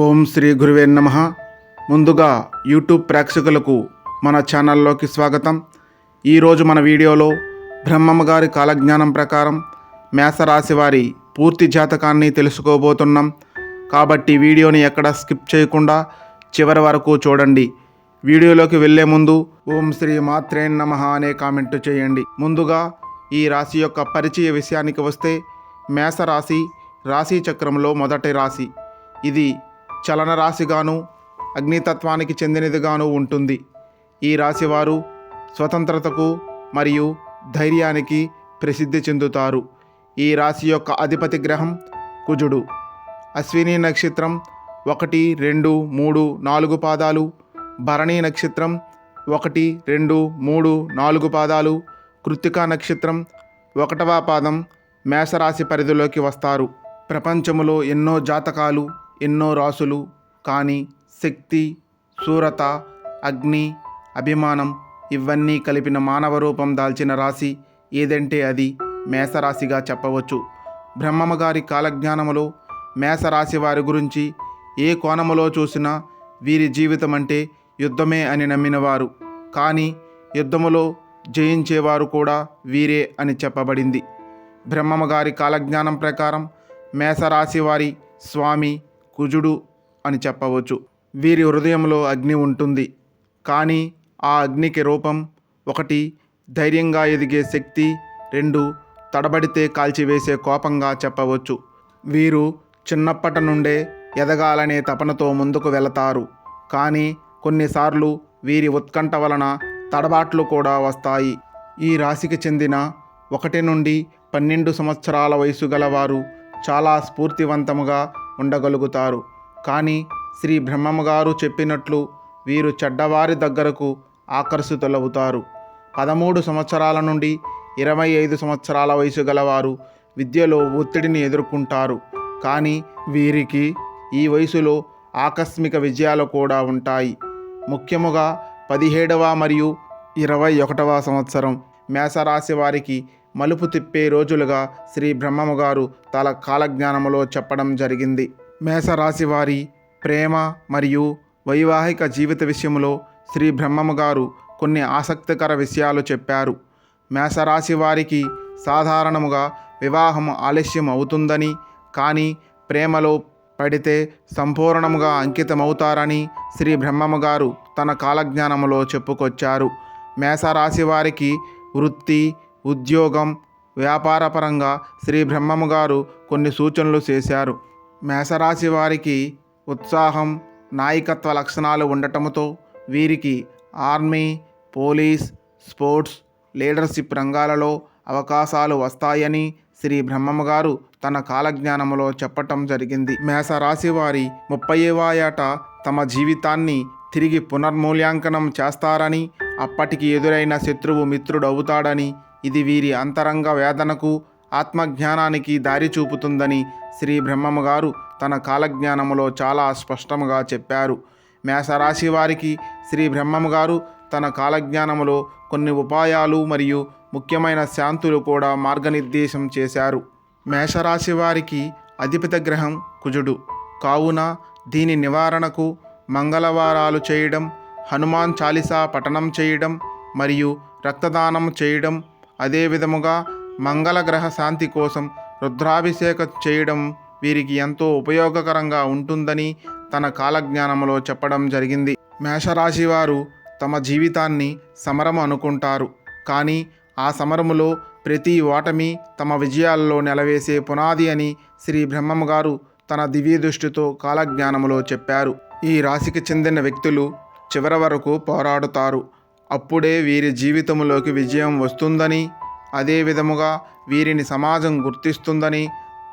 ఓం శ్రీ గురువే నమ. ముందుగా యూట్యూబ్ ప్రేక్షకులకు మన ఛానల్లోకి స్వాగతం. ఈరోజు మన వీడియోలో బ్రహ్మమ్మ గారి కాలజ్ఞానం ప్రకారం మేషరాశి వారి పూర్తి జాతకాన్ని తెలుసుకోబోతున్నాం. కాబట్టి వీడియోని ఎక్కడ స్కిప్ చేయకుండా చివరి వరకు చూడండి. వీడియోలోకి వెళ్ళే ముందు ఓం శ్రీ మాత్రే నమ అనే కామెంట్ చేయండి. ముందుగా ఈ రాశి యొక్క పరిచయ విషయానికి వస్తే మేషరాశి రాశి చక్రంలో మొదటి రాశి. ఇది చలన రాశిగాను అగ్నితత్వానికి చెందినదిగాను ఉంటుంది. ఈ రాశి వారు స్వతంత్రతకు మరియు ధైర్యానికి ప్రసిద్ధి చెందుతారు. ఈ రాశి యొక్క అధిపతి గ్రహం కుజుడు. అశ్విని నక్షత్రం ఒకటి రెండు మూడు నాలుగు పాదాలు. భరణి నక్షత్రం ఒకటి రెండు మూడు నాలుగు పాదాలు. కృత్తికా నక్షత్రం ఒకటవ పాదం మేషరాశి పరిధిలోకి వస్తారు. ప్రపంచములో ఎన్నో జాతకాలు ఎన్నో రాసులు కానీ శక్తి శూరత అగ్ని అభిమానం ఇవన్నీ కలిపిన మానవ రూపం దాల్చిన రాశి ఏదంటే అది మేషరాశిగా చెప్పవచ్చు. బ్రహ్మమ్మగారి కాలజ్ఞానములో మేషరాశి వారి గురించి ఏ కోణములో చూసినా వీరి జీవితం అంటే యుద్ధమే అని నమ్మినవారు. కానీ యుద్ధములో జయించేవారు కూడా వీరే అని చెప్పబడింది. బ్రహ్మమ్మగారి కాలజ్ఞానం ప్రకారం మేషరాశి వారి స్వామి కుజుడు అని చెప్పవచ్చు. వీరి హృదయంలో అగ్ని ఉంటుంది. కానీ ఆ అగ్నికి రూపం ఒకటి ధైర్యంగా ఎదిగే శక్తి రెండు తడబడితే కాల్చివేసే కోపంగా చెప్పవచ్చు. వీరు చిన్నప్పటి నుండే ఎదగాలనే తపనతో ముందుకు వెళతారు. కానీ కొన్నిసార్లు వీరి ఉత్కంఠ వలన తడబాట్లు కూడా వస్తాయి. ఈ రాశికి చెందిన ఒకటి నుండి పన్నెండు సంవత్సరాల వయసు గలవారు చాలా స్ఫూర్తివంతముగా ఉండగలుగుతారు. కానీ శ్రీ బ్రహ్మమ్మ గారు చెప్పినట్లు వీరు చెడ్డవారి దగ్గరకు ఆకర్షితులవుతారు. పదమూడు సంవత్సరాల నుండి ఇరవై ఐదు సంవత్సరాల వయసు గలవారు విద్యలో ఒత్తిడిని ఎదుర్కొంటారు. కానీ వీరికి ఈ వయసులో ఆకస్మిక విజయాలు కూడా ఉంటాయి. ముఖ్యముగా పదిహేడవ మరియు ఇరవై ఒకటవ సంవత్సరం మేషరాశి వారికి మలుపు తిప్పే రోజులుగా శ్రీ బ్రహ్మముగారు తల కాలజ్ఞానములో చెప్పడం జరిగింది. మేషరాశి వారి ప్రేమ మరియు వైవాహిక జీవిత విషయంలో శ్రీ బ్రహ్మముగారు కొన్ని ఆసక్తికర విషయాలు చెప్పారు. మేషరాశి వారికి సాధారణముగా వివాహం ఆలస్యం అవుతుందని కానీ ప్రేమలో పడితే సంపూర్ణముగా అంకితమవుతారని శ్రీ బ్రహ్మమ్మ గారు తన కాలజ్ఞానములో చెప్పుకొచ్చారు. మేషరాశి వారికి వృత్తి ఉద్యోగం వ్యాపారపరంగా శ్రీ బ్రహ్మమ్మ గారు కొన్ని సూచనలు చేశారు. మేషరాశి వారికి ఉత్సాహం నాయకత్వ లక్షణాలు ఉండటంతో వీరికి ఆర్మీ పోలీస్ స్పోర్ట్స్ లీడర్షిప్ రంగాలలో అవకాశాలు వస్తాయని శ్రీ బ్రహ్మమ్మ గారు తన కాలజ్ఞానములో చెప్పటం జరిగింది. మేషరాశి వారి ముప్పైవ ఏట తమ జీవితాన్ని తిరిగి పునర్మూల్యాంకనం చేస్తారని అప్పటికి ఎదురైన శత్రువు మిత్రుడు అవుతాడని ఇది వీరి అంతరంగ వేదనకు ఆత్మజ్ఞానానికి దారి చూపుతుందని శ్రీ బ్రహ్మమ్మ గారు తన కాలజ్ఞానములో చాలా స్పష్టముగా చెప్పారు. మేషరాశి వారికి శ్రీ బ్రహ్మమ్మ గారు తన కాలజ్ఞానములో కొన్ని ఉపాయాలు మరియు ముఖ్యమైన శాంతులు కూడా మార్గనిర్దేశం చేశారు. మేషరాశి వారికి అధిపత గ్రహం కుజుడు. కావున దీని నివారణకు మంగళవారాలు చేయడం హనుమాన్ చాలీసా పఠనం చేయడం మరియు రక్తదానం చేయడం అదే విధముగా మంగళ గ్రహ శాంతి కోసం రుద్రాభిషేకం చేయడం వీరికి ఎంతో ఉపయోగకరంగా ఉంటుందని తన కాలజ్ఞానములో చెప్పడం జరిగింది. మేషరాశి వారు తమ జీవితాన్ని సమరం అనుకుంటారు. కానీ ఆ సమరములో ప్రతి ఓటమి తమ విజయాల్లో నెలవేసే పునాది అని శ్రీ బ్రహ్మమ్మ గారు తన దివ్య దృష్టితో కాలజ్ఞానములో చెప్పారు. ఈ రాశికి చెందిన వ్యక్తులు చివరి వరకు పోరాడుతారు. అప్పుడే వీరి జీవితంలోకి విజయం వస్తుందని అదే విధముగా వీరిని సమాజం గుర్తిస్తుందని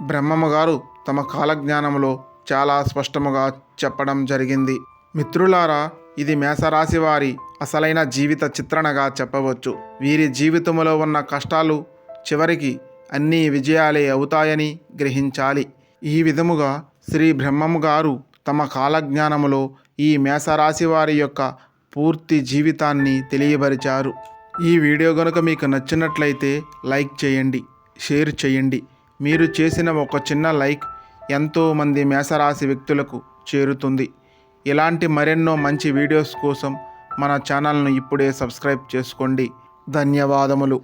బ్రహ్మమ్మ గారు తమ కాలజ్ఞానంలో చాలా స్పష్టముగా చెప్పడం జరిగింది. మిత్రులారా ఇది మేషరాశి వారి అసలైన జీవిత చిత్రణగా చెప్పవచ్చు. వీరి జీవితంలో ఉన్న కష్టాలు చివరికి అన్నీ విజయాలే అవుతాయని గ్రహించాలి. ఈ విధముగా శ్రీ బ్రహ్మము గారు తమ కాలజ్ఞానములో ఈ మేషరాశి వారి యొక్క పూర్తి జీవితాన్ని తెలియబరిచారు. ఈ వీడియో కనుక మీకు నచ్చినట్లయితే లైక్ చేయండి షేర్ చేయండి. మీరు చేసిన ఒక చిన్న లైక్ ఎంతోమంది మేషరాశి వ్యక్తులకు చేరుతుంది. ఇలాంటి మరెన్నో మంచి వీడియోస్ కోసం మన ఛానల్ను ఇప్పుడే సబ్స్క్రైబ్ చేసుకోండి. ధన్యవాదములు.